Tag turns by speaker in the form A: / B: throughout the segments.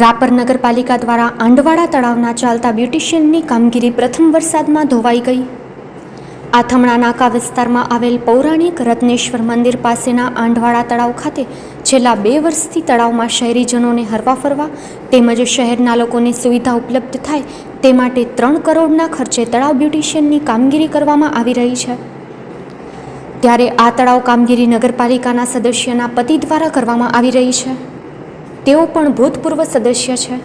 A: રાપર નગરપાલિકા દ્વારા આંડવાડા તળાવના ચાલતા બ્યુટિશિયનની કામગીરી પ્રથમ વરસાદમાં ધોવાઈ ગઈ. આથમણા નાકા વિસ્તારમાં આવેલ પૌરાણિક રત્નેશ્વર મંદિર પાસેના આંડવાડા તળાવ ખાતે છેલ્લા બે વર્ષથી તળાવમાં શહેરીજનોને હરવા ફરવા તેમજ શહેરના લોકોને સુવિધા ઉપલબ્ધ થાય તે માટે ત્રણ કરોડના ખર્ચે તળાવ બ્યુટિશિયનની કામગીરી કરવામાં આવી રહી છે. ત્યારે આ તળાવ કામગીરી નગરપાલિકાના સદસ્યના પતિ દ્વારા કરવામાં આવી રહી છે. તેઓ પણ ભૂતપૂર્વ સદસ્ય છે.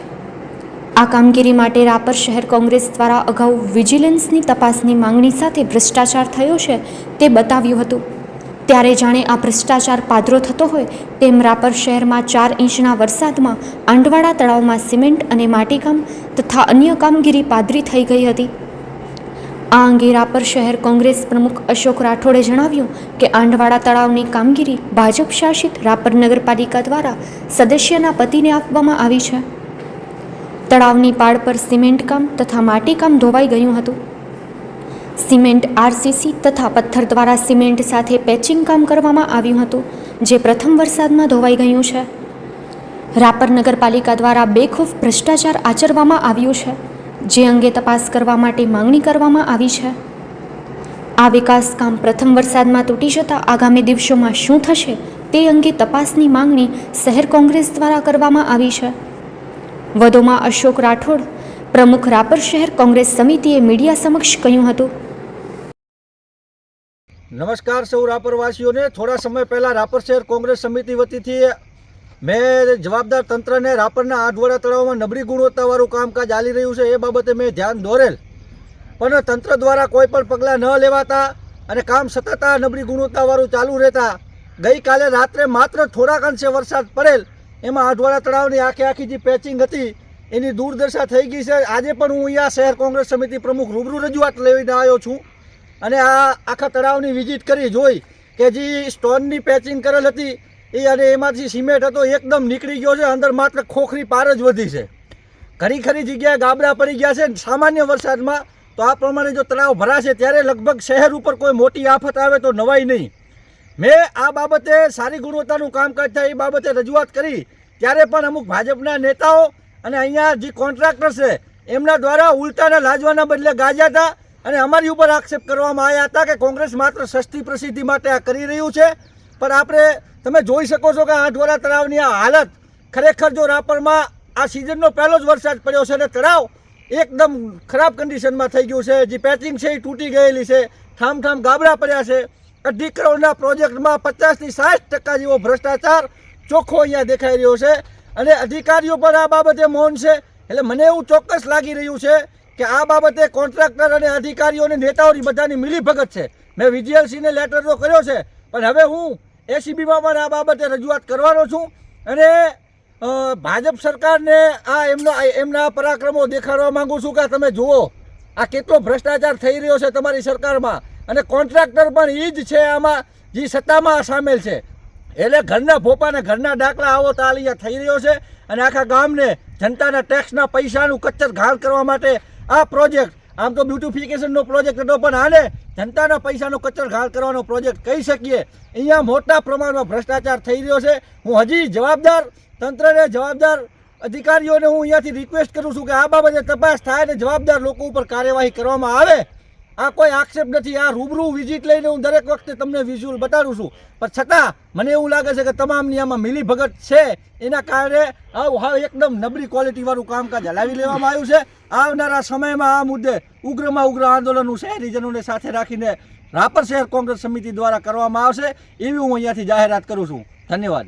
A: આ કામગીરી માટે રાપર શહેર કોંગ્રેસ દ્વારા અગાઉ વિજિલન્સની તપાસની માંગણી સાથે ભ્રષ્ટાચાર થયો છે તે બતાવ્યું હતું. ત્યારે જાણે આ ભ્રષ્ટાચાર પાદરો થતો હોય તેમ રાપર શહેરમાં ચાર ઇંચના વરસાદમાં આંડવાડા તળાવમાં સિમેન્ટ અને માટીકામ તથા અન્ય કામગીરી પાદરી થઈ ગઈ હતી. આ અંગે રાપર શહેર કોંગ્રેસ પ્રમુખ અશોક રાઠોડે જણાવ્યું કે આંઢવાડા તળાવની કામગીરી ભાજપ શાસિત રાપર નગરપાલિકા દ્વારા સદસ્યના પતિને આપવામાં આવી છે. તળાવની પાળ પર સિમેન્ટ કામ તથા માટીકામ ધોવાઈ ગયું હતું. સિમેન્ટ આરસીસી તથા પથ્થર દ્વારા સિમેન્ટ સાથે પેચિંગ કામ કરવામાં આવ્યું હતું, જે પ્રથમ વરસાદમાં ધોવાઈ ગયું છે. રાપર નગરપાલિકા દ્વારા બેખૂફ ભ્રષ્ટાચાર આચરવામાં આવ્યું છે. જે અંગે તપાસ કરવા માટે માંગણી કરવામાં આવી છે? આ વિકાસ કામ પ્રથમ વરસાદમાં તૂટી જતાં આગામી દિવસોમાં શું થશે તે અંગે તપાસની માંગણી શહેર કોંગ્રેસ દ્વારા કરવામાં આવી છે. વધુમાં અશોક રાઠોડ, પ્રમુખ રાપર શહેર કોંગ્રેસ સમિતિએ મીડિયા સમક્ષ કહ્યું હતું.
B: નમસ્કાર સૌ રાપરવાસીઓને. થોડા સમય પહેલાં રાપર શહેર કોંગ્રેસ સમિતિ વતીથી મેં જવાબદાર તંત્રને રાપરના આઠવાડા તળાવમાં નબળી ગુણવત્તાવાળું કામકાજ ચાલી રહ્યું છે એ બાબતે મેં ધ્યાન દોરેલ. પણ તંત્ર દ્વારા કોઈ પણ પગલાં ન લેવાતા અને કામ સતત નબળી ગુણવત્તાવાળું ચાલુ રહેતા, ગઈકાલે રાત્રે માત્ર થોડાક અંશે વરસાદ પડેલ, એમાં આઠવાડા તળાવની આખી આખી જે પેચિંગ હતી, એની દુર્દશા થઈ ગઈ છે. આજે પણ હું અહીંયા શહેર કોંગ્રેસ સમિતિ પ્રમુખ રૂબરૂ રજૂઆત લઈને આવ્યો છું અને આ આખા તળાવની વિઝિટ કરી જોઈ કે જે સ્ટોનની પેચિંગ કરેલ હતી એ અને એમાંથી સિમેન્ટ હતો, એકદમ નીકળી ગયો છે, અંદર માત્ર ખોખરી પાર જ વધી છે. ઘણી ખરી જગ્યાએ ગાબડા પડી ગયા છે સામાન્ય વરસાદમાં તો આ પ્રમાણે જો તળાવ ભરાશે ત્યારે લગભગ શહેર ઉપર કોઈ મોટી આફત આવે તો નવાઈ નહીં. મેં આ બાબતે સારી ગુણવત્તાનું કામકાજ થાય એ બાબતે રજૂઆત કરી, ત્યારે પણ અમુક ભાજપના નેતાઓ અને અહીંયા જે કોન્ટ્રાક્ટર છે, એમના દ્વારા ઉલટાના લાજવાના બદલે ગાજ્યા હતા અને અમારી ઉપર આક્ષેપ કરવામાં આવ્યા હતા કે કોંગ્રેસ માત્ર સસ્તી પ્રસિદ્ધિ માટે આ કરી રહ્યું છે પણ આપણે, તમે જોઈ શકો છો કે આઠવાડા તળાવની આ હાલત ખરેખર જો રાપરમાં આ સિઝનનો પહેલો જ વરસાદ પડ્યો છે અને તળાવ એકદમ ખરાબ કન્ડિશનમાં થઈ ગયું છે. જે પેચિંગ છે એ તૂટી ગયેલી છે ઠામ ઠામ ગાબડા પડ્યા છે. અઢી કરોડના પ્રોજેક્ટમાં પચાસથી સાઠ ટકા જેવો ભ્રષ્ટાચાર ચોખ્ખો અહીંયા દેખાઈ રહ્યો છે અને અધિકારીઓ પણ આ બાબતે મૌન છે. એટલે મને એવું ચોક્કસ લાગી રહ્યું છે કે આ બાબતે કોન્ટ્રાક્ટર અને અધિકારીઓ અને નેતાઓની બધાની મિલીભગત છે. મેં વિજીએલસીને લેટર તો કર્યો છે, પણ હવે હું એસીબીમાં પણ આ બાબતે રજૂઆત કરવાનો છું અને ભાજપ સરકારને આ એમનો, એમના પરાક્રમો દેખાડવા માંગુ છું કે તમે જુઓ, આ કેટલો ભ્રષ્ટાચાર થઈ રહ્યો છે તમારી સરકારમાં. અને કોન્ટ્રાક્ટર પણ એ જ છે આમાં, જે સત્તામાં સામેલ છે. એટલે ઘરના ભોપાને ઘરના ડાકલા આવો તાલિયા થઈ રહ્યો છે અને આખા ગામને જનતાના ટેક્સના પૈસાનું કચ્છર ઘાલ કરવા માટે આ પ્રોજેક્ટ આમ તો બ્યુટિફિકેશનનો પ્રોજેક્ટ હતો, પણ આને જનતાના પૈસાનો કચર ઘાલ કરવાનો પ્રોજેક્ટ કહી શકીએ. અહીંયા મોટા પ્રમાણમાં ભ્રષ્ટાચાર થઈ રહ્યો છે. હું હજી જવાબદાર, તંત્રને જવાબદાર, અધિકારીઓને હું અહીંયાથી રિક્વેસ્ટ કરું છું કે આ બાબતે તપાસ થાય અને જવાબદાર લોકો ઉપર કાર્યવાહી કરવામાં આવે. આ કોઈ આક્ષેપ નથી, આ રૂબરૂ વિઝિટ લઈને હું દરેક વખતે તમને વિઝ્યુઅલ બતાડું છું. પણ છતાં મને એવું લાગે છે કે તમામની આમાં મિલીભગત છે. એના કારણે આવું હાવ એકદમ નબળી ક્વોલિટીવાળું કામકાજ હલાવી લેવામાં આવ્યું છે. આવનારા સમયમાં આ મુદ્દે ઉગ્રમાં ઉગ્ર આંદોલનનું શહેરીજનોને સાથે રાખીને રાપર શહેર કોંગ્રેસ સમિતિ દ્વારા કરવામાં આવશે, એવી હું અહીંયાથી જાહેરાત કરું છું. ધન્યવાદ.